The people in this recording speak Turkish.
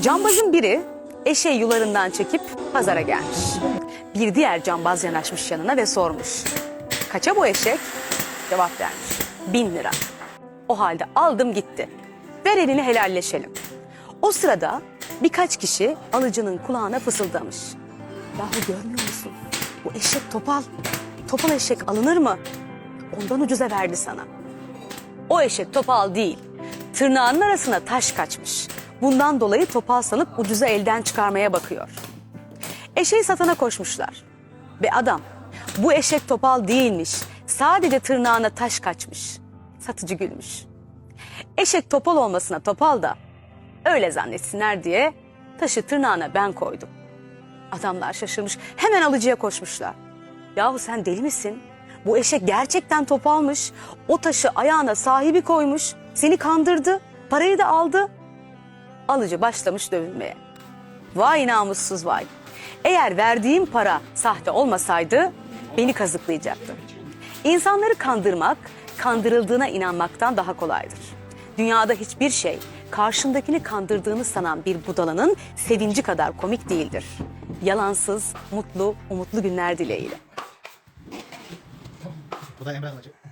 Cambazın biri eşeği yularından çekip pazara gelmiş. Bir diğer cambaz yanaşmış yanına ve sormuş. Kaça bu eşek? Cevap vermiş. Bin lira. O halde aldım gitti. Ver elini helalleşelim. O sırada birkaç kişi alıcının kulağına fısıldamış. Yahu görmüyor musun? Bu eşek topal. Topal eşek alınır mı? Ondan ucuza verdi sana. O eşek topal değil. Tırnağının arasına taş kaçmış. Bundan dolayı topal sanıp ucuza elden çıkarmaya bakıyor. Eşeği satana koşmuşlar. Ve adam bu eşek topal değilmiş. Sadece tırnağına taş kaçmış. Satıcı gülmüş. Eşek topal olmasına topal da öyle zannetsinler diye taşı tırnağına ben koydum. Adamlar şaşırmış hemen alıcıya koşmuşlar. Yahu sen deli misin? Bu eşek gerçekten topalmış. O taşı ayağına sahibi koymuş. Seni kandırdı. Parayı da aldı. Alıcı başlamış dövünmeye. Vay namussuz vay. Eğer verdiğim para sahte olmasaydı beni kazıklayacaktı. İnsanları kandırmak, kandırıldığına inanmaktan daha kolaydır. Dünyada hiçbir şey karşındakini kandırdığını sanan bir budalanın sevinci kadar komik değildir. Yalansız, mutlu, umutlu günler dileğiyle. Bu da Emre Alacak.